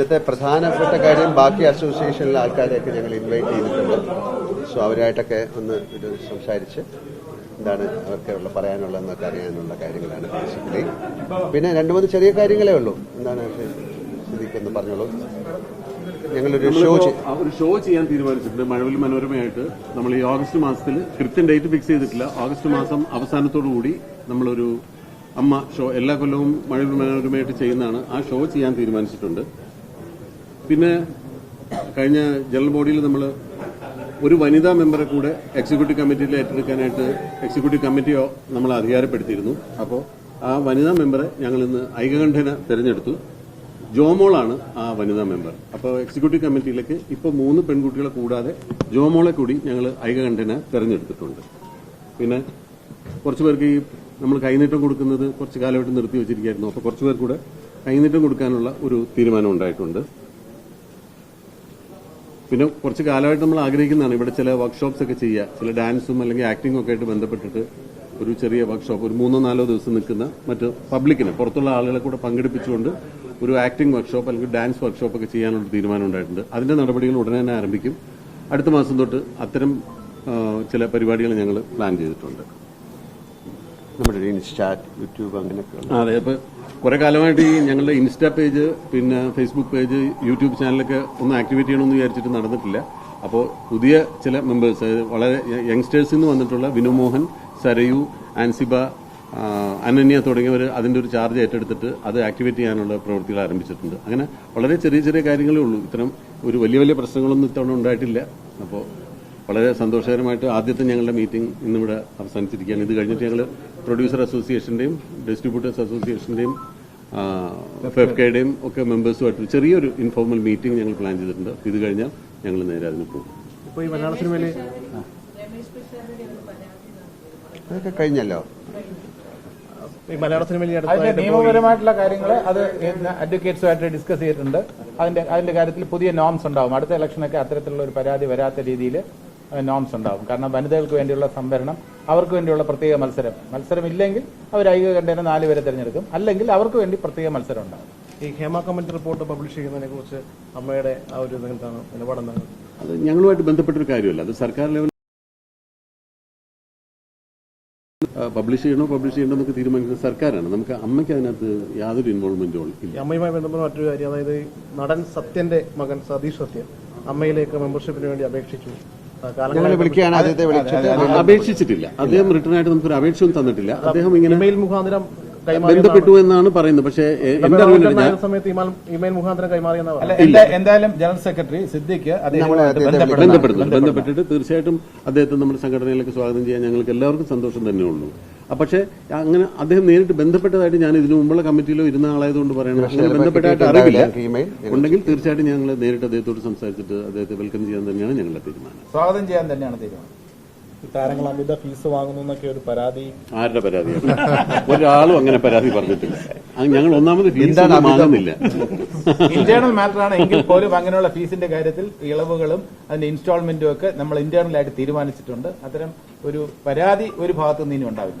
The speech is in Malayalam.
ഇന്നത്തെ പ്രധാനപ്പെട്ട കാര്യം ബാക്കി അസോസിയേഷനിലെ ആൾക്കാരെയൊക്കെ ഞങ്ങൾ ഇൻവൈറ്റ് ചെയ്തിട്ടുണ്ട്. സോ അവരായിട്ടൊക്കെ ഒന്ന് സംസാരിച്ച് എന്താണ് അവർക്ക് ഉള്ള പറയാനുള്ളതെന്നൊക്കെ അറിയാനുള്ള കാര്യങ്ങളാണ് ബേസിക്കലി പിന്നെ രണ്ട് മൂന്ന് ചെറിയ കാര്യങ്ങളേ ഉള്ളൂ. എന്താണ് സ്ഥിതിക്കൊന്ന് പറഞ്ഞോളൂ. ഞങ്ങളൊരു ഷോ ഒരു ഷോ ചെയ്യാൻ തീരുമാനിച്ചിട്ടുണ്ട്. മഴവിൽ മനോരമയായിട്ട്. നമ്മൾ ഈ ഓഗസ്റ്റ് മാസത്തിൽ കൃത്യം ഡേറ്റ് ഫിക്സ് ചെയ്തിട്ടില്ല. ഓഗസ്റ്റ് മാസം അവസാനത്തോടു കൂടി നമ്മളൊരു അമ്മ ഷോ എല്ലാ കൊല്ലവും മഴവിൽ മനോരമയായിട്ട് ചെയ്യുന്നതാണ് ആ ഷോ ചെയ്യാൻ തീരുമാനിച്ചിട്ടുണ്ട്. പിന്നെ കഴിഞ്ഞ ജനറൽ ബോഡിയിൽ നമ്മൾ ഒരു വനിതാ മെമ്പറെ കൂടെ എക്സിക്യൂട്ടീവ് കമ്മിറ്റിയിൽ ഏറ്റെടുക്കാനായിട്ട് എക്സിക്യൂട്ടീവ് കമ്മിറ്റിയോ നമ്മൾ അധികാരപ്പെടുത്തിയിരുന്നു. അപ്പോൾ ആ വനിതാ മെമ്പറെ ഞങ്ങൾ ഇന്ന് ഐകകണ്ഠേന തെരഞ്ഞെടുത്തു. ജോമോളാണ് ആ വനിതാ മെമ്പർ. അപ്പോൾ എക്സിക്യൂട്ടീവ് കമ്മിറ്റിയിലേക്ക് ഇപ്പോൾ മൂന്ന് പെൺകുട്ടികളെ കൂടാതെ ജോമോളെ കൂടി ഞങ്ങൾ ഐകകണ്ഠേന തെരഞ്ഞെടുത്തിട്ടുണ്ട്. പിന്നെ കുറച്ച് പേർക്ക് ഈ നമ്മൾ കൈനീട്ടം കൊടുക്കുന്നത് കുറച്ച് കാലമായിട്ട് നിർത്തി വെച്ചിരിക്കുകയായിരുന്നു. അപ്പോൾ കുറച്ച് പേർ കൂടെ കൈനീട്ടം കൊടുക്കാനുള്ള ഒരു തീരുമാനം ഉണ്ടായിട്ടുണ്ട്. പിന്നെ കുറച്ച് കാലമായിട്ട് നമ്മൾ ആഗ്രഹിക്കുന്നതാണ്. ഇവിടെ ചില വർക്ക്ഷോപ്സ് ഒക്കെ ചെയ്യുക. ചില ഡാൻസും അല്ലെങ്കിൽ ആക്ടിങ്ങും ഒക്കെ ആയിട്ട് ബന്ധപ്പെട്ടിട്ട് ഒരു ചെറിയ വർക്ക്ഷോപ്പ് ഒരു മൂന്നോ നാലോ ദിവസം നിൽക്കുന്ന മറ്റ് പബ്ലിക്കിനെ പുറത്തുള്ള ആളുകളെ കൂടെ പങ്കെടുപ്പിച്ചുകൊണ്ട് ഒരു ആക്ടിംഗ് വർക്ക്ഷോപ്പ് അല്ലെങ്കിൽ ഡാൻസ് വർക്ക്ഷോപ്പ് ഒക്കെ ചെയ്യാനുള്ള തീരുമാനം ഉണ്ടായിട്ടുണ്ട്. അതിന്റെ നടപടികൾ ഉടനെ തന്നെ ആരംഭിക്കും. അടുത്ത മാസം തൊട്ട് അത്തരം ചില പരിപാടികൾ ഞങ്ങൾ പ്ലാൻ ചെയ്തിട്ടുണ്ട്. നമ്മുടെ ഇൻസ്റ്റാ യൂട്യൂബ് അങ്ങനെയൊക്കെ അതെ അപ്പൊ കുറെ കാലമായിട്ട് ഈ ഞങ്ങളുടെ ഇൻസ്റ്റാ പേജ് പിന്നെ ഫേസ്ബുക്ക് പേജ് യൂട്യൂബ് ചാനലൊക്കെ ഒന്ന് ആക്ടിവേറ്റ് ചെയ്യണമെന്ന് വിചാരിച്ചിട്ട് നടന്നിട്ടില്ല. അപ്പോൾ പുതിയ ചില മെമ്പേഴ്സ് വളരെ യങ്സ്റ്റേഴ്സിൽ നിന്ന് വന്നിട്ടുള്ള വിനുമോഹൻ സരയു ആൻസിബ അനന്യ തുടങ്ങിയവർ അതിന്റെ ഒരു ചാർജ് ഏറ്റെടുത്തിട്ട് അത് ആക്ടിവേറ്റ് ചെയ്യാനുള്ള പ്രവൃത്തികൾ ആരംഭിച്ചിട്ടുണ്ട്. അങ്ങനെ വളരെ ചെറിയ ചെറിയ കാര്യങ്ങളേ ഉള്ളൂ. ഇത്തരം ഒരു വലിയ വലിയ പ്രശ്നങ്ങളൊന്നും ഇത്തവണ ഉണ്ടായിട്ടില്ല. അപ്പോൾ വളരെ സന്തോഷകരമായിട്ട് ആദ്യത്തെ ഞങ്ങളുടെ മീറ്റിംഗ് ഇന്നിവിടെ അവസാനിച്ചിരിക്കുകയാണ്. ഇത് കഴിഞ്ഞിട്ട് ഞങ്ങൾ പ്രൊഡ്യൂസർ അസോസിയേഷന്റെയും ഡിസ്ട്രിബ്യൂട്ടേഴ്സ് അസോസിയേഷന്റെയും ഫെഫ്കയുടെയും ഒക്കെ മെമ്പേഴ്സുമായിട്ട് ചെറിയൊരു ഇൻഫോർമൽ മീറ്റിംഗ് ഞങ്ങൾ പ്ലാൻ ചെയ്തിട്ടുണ്ട്. ഇത് കഴിഞ്ഞാൽ ഞങ്ങൾ നേരെ അതിന് പോകും. ഇപ്പൊ ഈ മലയാള സിനിമയിൽ അതൊക്കെ കഴിഞ്ഞല്ലോ. ഈ മലയാള സിനിമയിൽ നിയമപരമായിട്ടുള്ള കാര്യങ്ങൾ അത് അഡ്വക്കേറ്റ്സുമായിട്ട് ഡിസ്കസ് ചെയ്തിട്ടുണ്ട്. അതിന്റെ അതിന്റെ കാര്യത്തിൽ പുതിയ നോംസ് ഉണ്ടാവും. അടുത്ത ഇലക്ഷനൊക്കെ അത്തരത്തിലുള്ള ഒരു പരാതി വരാത്ത രീതിയിൽ നോംസ് ഉണ്ടാവും. കാരണം വനിതകൾക്ക് വേണ്ടിയുള്ള സംവരണം അവർക്ക് വേണ്ടിയുള്ള പ്രത്യേക മത്സരം. മത്സരം ഇല്ലെങ്കിൽ അവർ ഐകകണ്ഠേന നാല് പേരെ തിരഞ്ഞെടുക്കും. അല്ലെങ്കിൽ അവർക്ക് വേണ്ടി പ്രത്യേക മത്സരം ഉണ്ടാവും. ഈ ഹേമ കമ്മിറ്റി റിപ്പോർട്ട് പബ്ലിഷ് ചെയ്യുന്നതിനെ കുറിച്ച് അമ്മയുടെ ആ ഒരു എന്താണ്? നിലപാടെന്താണ് അത് ഞങ്ങളുമായിട്ട് ബന്ധപ്പെട്ടൊരു കാര്യമല്ല. അത് സർക്കാർ ലെവൽ പബ്ലിഷ് ചെയ്യണോ പബ്ലിഷ് ചെയ്യണോ എന്നൊക്കെ തീരുമാനിക്കുന്നത് സർക്കാരാണ്. നമുക്ക് അമ്മയ്ക്ക് അതിനകത്ത് യാതൊരു ഇൻവോൾവ്മെന്റും ഇല്ല. അമ്മയുമായി ബന്ധപ്പെട്ട മറ്റൊരു കാര്യം അതായത് നടൻ സത്യന്റെ മകൻ സതീഷ് സത്യൻ അമ്മയിലേക്ക് മെമ്പർഷിപ്പിന് വേണ്ടി അപേക്ഷിച്ചു. ഞങ്ങൾ കാലങ്ങളായി വിളിക്കുകയാണ് അദ്ദേഹത്തെ വിളിച്ചിട്ട്. അപേക്ഷിച്ചിട്ടില്ല. അദ്ദേഹം റിട്ടേൺ ആയിട്ട് നമുക്കൊരു അപേക്ഷയും തന്നിട്ടില്ല. അദ്ദേഹം ഇങ്ങനെ ഇമെയിൽ മുഖാന്തരം ബന്ധപ്പെട്ടു എന്നാണ് പറയുന്നത്. പക്ഷേ എന്റെ അറിവിൽ സമയത്ത് ഇമെയിൽ മുഖാന്തരം കൈമാറിയെന്നാണ് അല്ല എന്താ- എന്തായാലും ജനറൽ സെക്രട്ടറി സിദ്ദിഖ്. ബന്ധപ്പെടുന്നു ബന്ധപ്പെട്ടിട്ട് തീർച്ചയായിട്ടും അദ്ദേഹത്തെ നമ്മുടെ സംഘടനയിലേക്ക് സ്വാഗതം ചെയ്യാൻ ഞങ്ങൾക്ക് എല്ലാവർക്കും സന്തോഷം തന്നെ ഉള്ളൂ ആ, പക്ഷേ അങ്ങനെ അദ്ദേഹം നേരിട്ട് ബന്ധപ്പെട്ടതായിട്ട് ഞാൻ ഇതിനു മുമ്പുള്ള കമ്മിറ്റിയിലോ ഇരുന്ന ആളായതുകൊണ്ട് പറയണം. അങ്ങനെ ബന്ധപ്പെട്ടായിട്ട് അറിവില്ല. ഉണ്ടെങ്കിൽ തീർച്ചയായിട്ടും ഞങ്ങൾ നേരിട്ട് അദ്ദേഹത്തോട് സംസാരിച്ചിട്ട് അദ്ദേഹത്തെ വെൽക്കം ചെയ്യാൻ തന്നെയാണ് ഞങ്ങളുടെ തീരുമാനം. സ്വാഗതം ചെയ്യാൻ തന്നെയാണ് തീരുമാനം. താരങ്ങൾ അമിത ഫീസ് വാങ്ങുന്നു എന്നൊക്കെ ഒരു പരാതി. ആരുടെ പരാതിയാണ്? ഒരാളും അങ്ങനെ പരാതി പറഞ്ഞിട്ടില്ല. ഞങ്ങൾ ഒന്നാമത് ഫീസ് വാങ്ങുന്നില്ല. ഇന്റേണൽ മാറ്റർ ആണ്. എങ്കിൽ പോലും അങ്ങനെയുള്ള ഫീസിന്റെ കാര്യത്തിൽ ഇളവുകളും അതിന്റെ ഇൻസ്റ്റാൾമെന്റും ഒക്കെ നമ്മൾ ഇന്റേണലായിട്ട് തീരുമാനിച്ചിട്ടുണ്ട്. അത്തരം ഒരു പരാതി ഒരു ഭാഗത്തു നിന്ന് ഇനി ഉണ്ടാവില്ല.